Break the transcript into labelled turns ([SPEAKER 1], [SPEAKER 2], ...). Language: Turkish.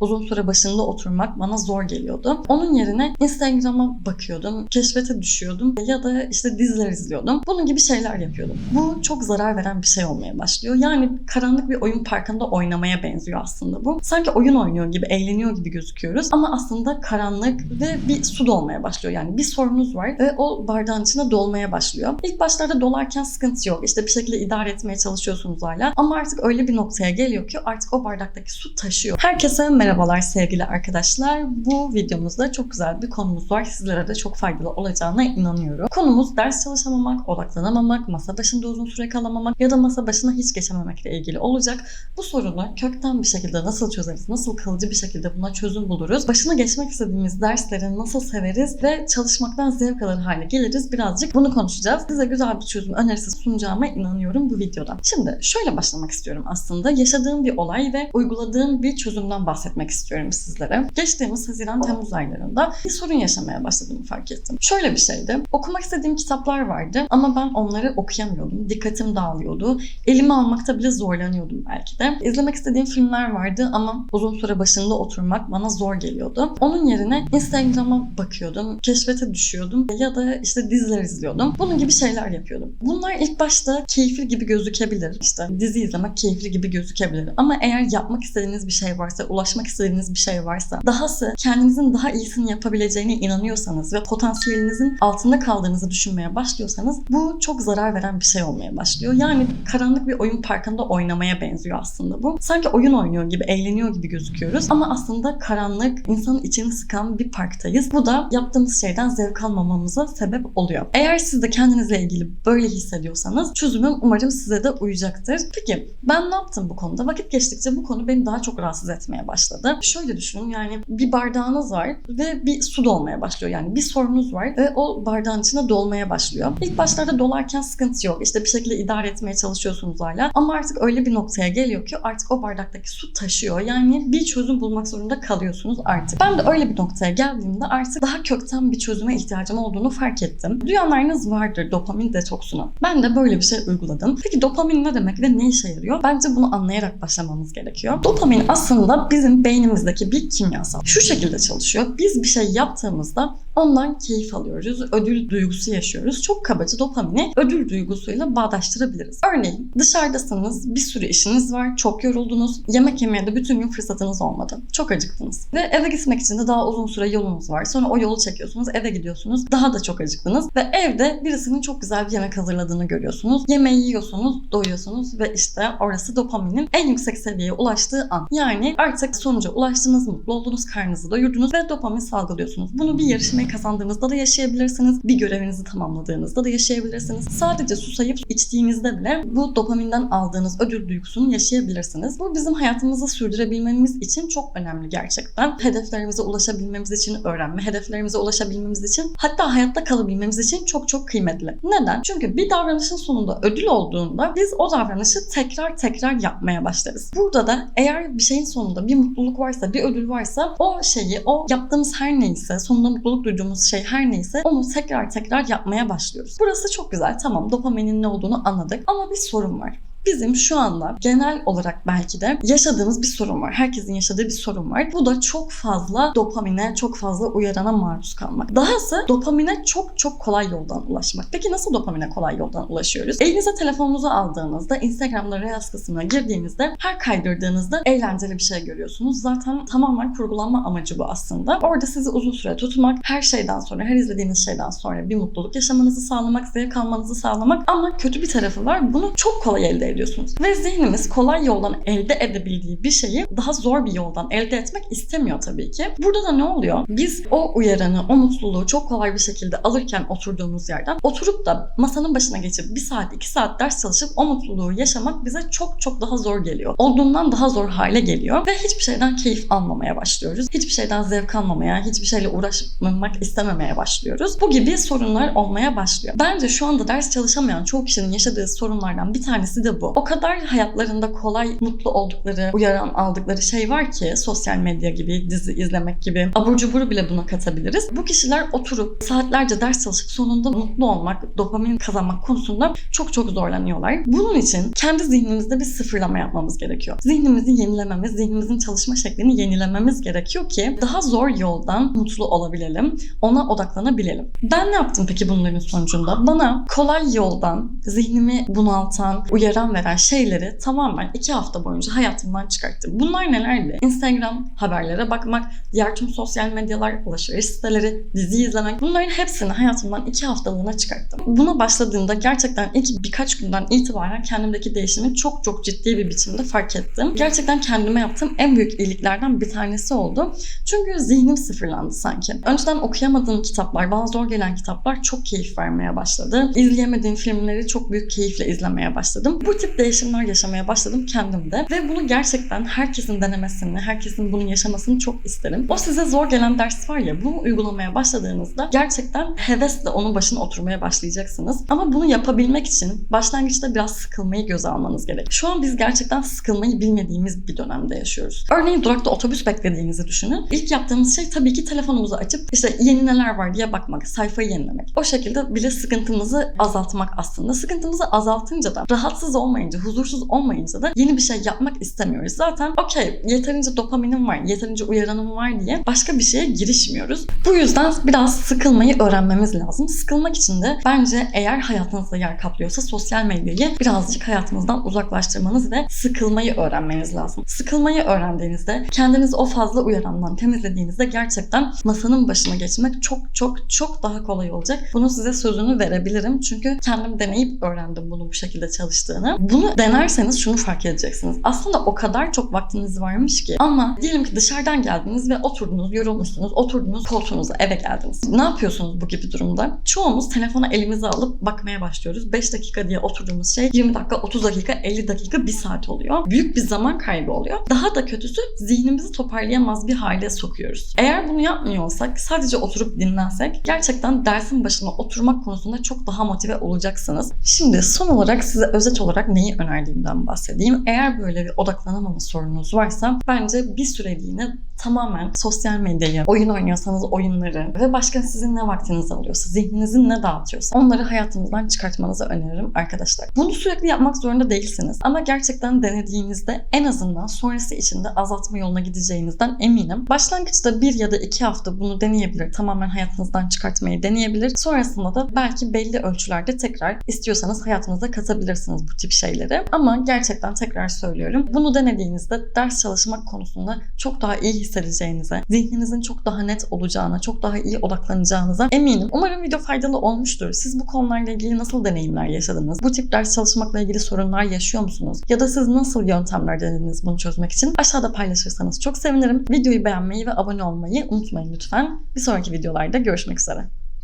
[SPEAKER 1] Uzun süre başında oturmak bana zor geliyordu. Onun yerine Instagram'a bakıyordum, keşfete düşüyordum ya da işte diziler izliyordum. Bunun gibi şeyler yapıyordum. Bu çok zarar veren bir şey olmaya başlıyor. Yani karanlık bir oyun parkında oynamaya benziyor aslında bu. Sanki oyun oynuyor gibi, eğleniyor gibi gözüküyoruz ama aslında karanlık ve bir su dolmaya başlıyor. Yani bir sorunuz var ve o bardağın içine dolmaya başlıyor. İlk başlarda dolarken sıkıntı yok. İşte bir şekilde idare etmeye çalışıyorsunuz hala. Ama artık öyle bir noktaya geliyor ki artık o bardaktaki su taşıyor. Herkese merhabalar sevgili arkadaşlar. Bu videomuzda çok güzel bir konumuz var. Sizlere de çok faydalı olacağına inanıyorum. Konumuz ders çalışamamak, odaklanamamak, masa başında uzun süre kalamamak ya da masa başına hiç geçememekle ilgili olacak. Bu sorunu kökten bir şekilde nasıl çözeriz, nasıl kalıcı bir şekilde buna çözüm buluruz, başına geçmek istediğimiz dersleri nasıl severiz ve çalışmaktan zevk alır hale geliriz birazcık bunu konuşacağız. Size güzel bir çözüm önerisi sunacağıma inanıyorum bu videoda. Şimdi şöyle başlamak istiyorum aslında. Yaşadığım bir olay ve uyguladığım bir çözümden bahsetmek istiyorum sizlere. Geçtiğimiz Haziran-Temmuz aylarında bir sorun yaşamaya başladığımı fark ettim. Şöyle bir şeydi. Okumak istediğim kitaplar vardı ama ben onları okuyamıyordum. Dikkatim dağılıyordu. Elime almakta bile zorlanıyordum belki de. İzlemek istediğim filmler vardı ama uzun süre başında oturmak bana zor geliyordu. Onun yerine Instagram'a bakıyordum, keşfete düşüyordum ya da işte diziler izliyordum. Bunun gibi şeyler yapıyordum. Bunlar ilk başta keyifli gibi gözükebilir. İşte dizi izlemek keyifli gibi gözükebilir. Ama eğer yapmak istediğiniz bir şey varsa, ulaşmak istediğiniz bir şey varsa, dahası kendinizin daha iyisini yapabileceğine inanıyorsanız ve potansiyelinizin altında kaldığınızı düşünmeye başlıyorsanız bu çok zarar veren bir şey olmaya başlıyor. Yani karanlık bir oyun parkında oynamaya benziyor aslında bu. Sanki oyun oynuyor gibi, eğleniyor gibi gözüküyoruz ama aslında karanlık, insanın içini sıkan bir parktayız. Bu da yaptığımız şeyden zevk almamamıza sebep oluyor. Eğer siz de kendinizle ilgili böyle hissediyorsanız çözümüm umarım size de uyacaktır. Peki ben ne yaptım bu konuda? Vakit geçtikçe bu konu beni daha çok rahatsız etmeye başladı. Şöyle düşünün yani bir bardağınız var ve bir su dolmaya başlıyor. Yani bir sorunuz var ve o bardağın içine dolmaya başlıyor. İlk başlarda dolarken sıkıntı yok. İşte bir şekilde idare etmeye çalışıyorsunuz hala. Ama artık öyle bir noktaya geliyor ki artık o bardaktaki su taşıyor. Yani bir çözüm bulmak zorunda kalıyorsunuz artık. Ben de öyle bir noktaya geldiğimde artık daha kökten bir çözüme ihtiyacım olduğunu fark ettim. Duyanlarınız vardır dopamin detoksunu. Ben de böyle bir şey uyguladım. Peki dopamin ne demek ve ne işe yarıyor? Bence bunu anlayarak başlamamız gerekiyor. Dopamin aslında bizim beynimizdeki bir kimyasal. Şu şekilde çalışıyor. Biz bir şey yaptığımızda ondan keyif alıyoruz. Ödül duygusu yaşıyoruz. Çok kabaca dopamini ödül duygusuyla bağdaştırabiliriz. Örneğin dışarıdasınız, bir sürü işiniz var, çok yoruldunuz. Yemek yemeye de bütün gün fırsatınız olmadı. Çok acıktınız. Ve eve gitmek için de daha uzun süre yolunuz var. Sonra o yolu çekiyorsunuz, eve gidiyorsunuz. Daha da çok acıktınız. Ve evde birisinin çok güzel bir yemek hazırladığını görüyorsunuz. Yemeği yiyorsunuz, doyuyorsunuz ve işte orası dopaminin en yüksek seviyeye ulaştığı an. Yani artık sonuca ulaştınız, mutlu oldunuz, karnınızı doyurdunuz ve dopamin salgılıyorsunuz. Bunu bir yarışmayı kazandığınızda da yaşayabilirsiniz. Bir görevinizi tamamladığınızda da yaşayabilirsiniz. Sadece susayıp içtiğinizde bile bu dopaminden aldığınız ödül duygusunu yaşayabilirsiniz. Bu bizim hayatımızı sürdürebilmemiz için çok önemli gerçekten. Hedeflerimize ulaşabilmemiz için öğrenme, hedeflerimize ulaşabilmemiz için hatta hayatta kalabilmemiz için çok çok kıymetli. Neden? Çünkü bir davranışın sonunda ödül olduğunda biz o davranışı tekrar tekrar yapmaya başlarız. Burada da eğer bir şeyin sonunda bir mutluluk varsa, bir ödül varsa o şeyi, o yaptığımız her neyse, sonunda mutluluk duyduğumuz şey her neyse onu tekrar tekrar yapmaya başlıyoruz. Burası çok güzel. Tamam dopaminin ne olduğunu anladık ama bir sorun var bizim şu anda genel olarak belki de yaşadığımız bir sorun var. Herkesin yaşadığı bir sorun var. Bu da çok fazla dopamine, çok fazla uyarana maruz kalmak. Dahası dopamine çok çok kolay yoldan ulaşmak. Peki nasıl dopamine kolay yoldan ulaşıyoruz? Elinize telefonunuzu aldığınızda, Instagram'da Reels kısmına girdiğinizde, her kaydırdığınızda eğlenceli bir şey görüyorsunuz. Zaten tamamen kurgulanma amacı bu aslında. Orada sizi uzun süre tutmak, her şeyden sonra, her izlediğiniz şeyden sonra bir mutluluk yaşamanızı sağlamak, zevk almanızı sağlamak ama kötü bir tarafı var. Bunu çok kolay elde ediyorsunuz. Ve zihnimiz kolay yoldan elde edebildiği bir şeyi daha zor bir yoldan elde etmek istemiyor tabii ki. Burada da ne oluyor? Biz o uyaranı, o mutluluğu çok kolay bir şekilde alırken oturduğumuz yerden oturup da masanın başına geçip bir saat, iki saat ders çalışıp o mutluluğu yaşamak bize çok çok daha zor geliyor. Olduğundan daha zor hale geliyor ve hiçbir şeyden keyif almamaya başlıyoruz. Hiçbir şeyden zevk almamaya, hiçbir şeyle uğraşmamak istememeye başlıyoruz. Bu gibi sorunlar olmaya başlıyor. Bence şu anda ders çalışamayan çoğu kişinin yaşadığı sorunlardan bir tanesi de bu. Bu. O kadar hayatlarında kolay mutlu oldukları, uyaran aldıkları şey var ki sosyal medya gibi, dizi izlemek gibi, abur cuburu bile buna katabiliriz. Bu kişiler oturup saatlerce ders çalışıp sonunda mutlu olmak, dopamin kazanmak konusunda çok çok zorlanıyorlar. Bunun için kendi zihnimizde bir sıfırlama yapmamız gerekiyor. Zihnimizi yenilememiz, zihnimizin çalışma şeklini yenilememiz gerekiyor ki daha zor yoldan mutlu olabilelim, ona odaklanabilelim. Ben ne yaptım peki bunların sonucunda? Bana kolay yoldan zihnimi bunaltan, uyaran veren şeyleri tamamen iki hafta boyunca hayatımdan çıkarttım. Bunlar nelerdi? Instagram haberlere bakmak, diğer tüm sosyal medyalar, alışveriş siteleri, dizi izlemek. Bunların hepsini hayatımdan iki haftalığına çıkarttım. Buna başladığımda gerçekten ilk birkaç günden itibaren kendimdeki değişimi çok çok ciddi bir biçimde fark ettim. Gerçekten kendime yaptığım en büyük iyiliklerden bir tanesi oldu. Çünkü zihnim sıfırlandı sanki. Önceden okuyamadığım kitaplar, bana zor gelen kitaplar çok keyif vermeye başladı. İzleyemediğim filmleri çok büyük keyifle izlemeye başladım. Bu tip değişimler yaşamaya başladım kendimde. Ve bunu gerçekten herkesin denemesini, herkesin bunu yaşamasını çok isterim. O size zor gelen ders var ya, bunu uygulamaya başladığınızda gerçekten hevesle onun başına oturmaya başlayacaksınız. Ama bunu yapabilmek için başlangıçta biraz sıkılmayı göze almanız gerek. Şu an biz gerçekten sıkılmayı bilmediğimiz bir dönemde yaşıyoruz. Örneğin durakta otobüs beklediğinizi düşünün. İlk yaptığımız şey tabii ki telefonumuzu açıp işte yeni neler var diye bakmak, sayfayı yenilemek. O şekilde bile sıkıntımızı azaltmak aslında. Sıkıntımızı azaltınca da rahatsız olmayınca, huzursuz olmayınca da yeni bir şey yapmak istemiyoruz. Zaten okey yeterince dopaminim var, yeterince uyaranım var diye başka bir şeye girişmiyoruz. Bu yüzden biraz sıkılmayı öğrenmemiz lazım. Sıkılmak için de bence eğer hayatınızda yer kaplıyorsa sosyal medyayı birazcık hayatınızdan uzaklaştırmanız ve sıkılmayı öğrenmeniz lazım. Sıkılmayı öğrendiğinizde kendinizi o fazla uyarandan temizlediğinizde gerçekten masanın başına geçmek çok çok çok daha kolay olacak. Bunun size sözünü verebilirim. Çünkü kendim deneyip öğrendim bunun bu şekilde çalıştığını. Bunu denerseniz şunu fark edeceksiniz. Aslında o kadar çok vaktiniz varmış ki ama diyelim ki dışarıdan geldiniz ve oturdunuz, yorulmuşsunuz, oturdunuz koltuğunuza eve geldiniz. Ne yapıyorsunuz bu gibi durumda? Çoğumuz telefonu elimize alıp bakmaya başlıyoruz. 5 dakika diye oturduğumuz şey 20 dakika, 30 dakika, 50 dakika, 1 saat oluyor. Büyük bir zaman kaybı oluyor. Daha da kötüsü zihnimizi toparlayamaz bir hale sokuyoruz. Eğer bunu yapmıyor olsak, sadece oturup dinlensek gerçekten dersin başına oturmak konusunda çok daha motive olacaksınız. Şimdi son olarak size özet olarak neyi önerdiğimden bahsedeyim. Eğer böyle bir odaklanamama sorununuz varsa bence bir süreliğine tamamen sosyal medyayı, oyun oynuyorsanız oyunları ve başka sizin ne vaktinizi alıyorsa, zihninizin ne dağıtıyorsa onları hayatınızdan çıkartmanızı öneririm arkadaşlar. Bunu sürekli yapmak zorunda değilsiniz. Ama gerçekten denediğinizde en azından sonrası için de azaltma yoluna gideceğinizden eminim. Başlangıçta bir ya da iki hafta bunu deneyebilir. Tamamen hayatınızdan çıkartmayı deneyebilir. Sonrasında da belki belli ölçülerde tekrar istiyorsanız hayatınıza katabilirsiniz bu tip şeyleri. Ama gerçekten tekrar söylüyorum. Bunu denediğinizde ders çalışmak konusunda çok daha iyi hissedeceğinize, zihninizin çok daha net olacağına, çok daha iyi odaklanacağınıza eminim. Umarım video faydalı olmuştur. Siz bu konularla ilgili nasıl deneyimler yaşadınız? Bu tip ders çalışmakla ilgili sorunlar yaşıyor musunuz? Ya da siz nasıl yöntemler denediniz bunu çözmek için? Aşağıda paylaşırsanız çok sevinirim. Videoyu beğenmeyi ve abone olmayı unutmayın lütfen. Bir sonraki videolarda görüşmek üzere.